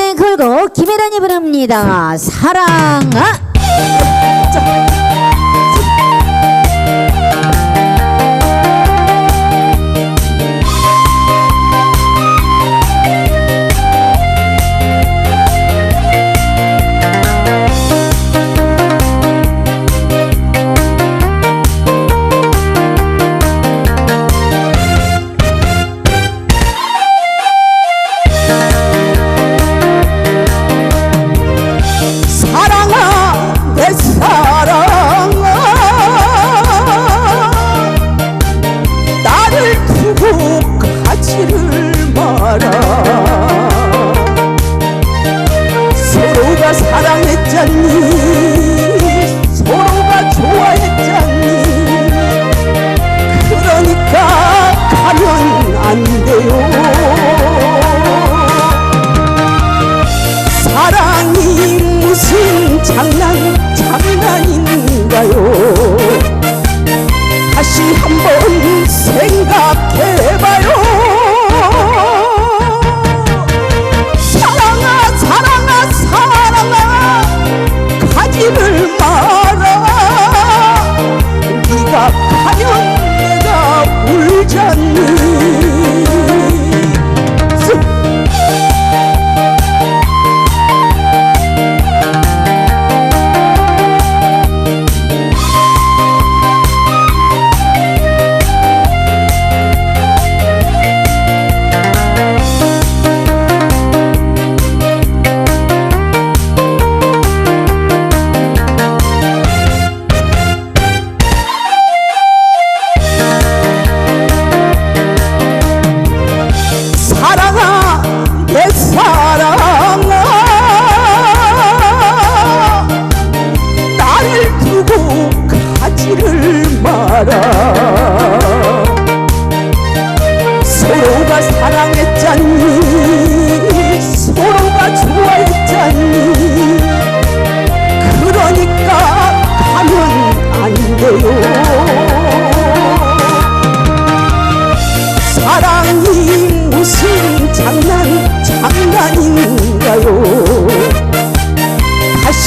애 걸고 김혜란이 부릅니다. 사랑아 가지를 마라 서로가 사랑했잖니 서로가 좋아했잖니. 그러니까 가면 안 돼요. 사랑이 무슨 장난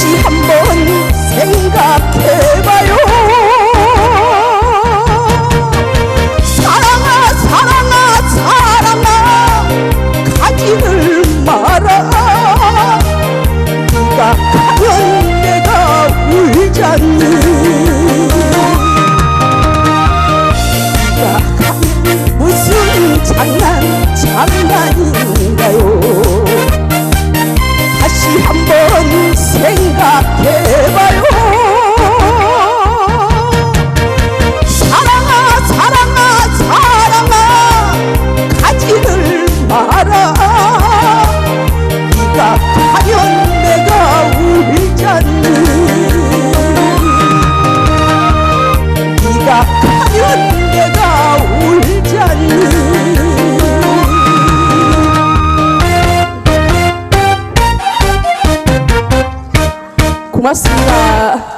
다시 한번 생각해봐요. 사랑아 사랑아 사랑아 가지를 마라. 네가 가면 내가 울잖니 장난 장난인가요? 다시 한번 고맙습니다.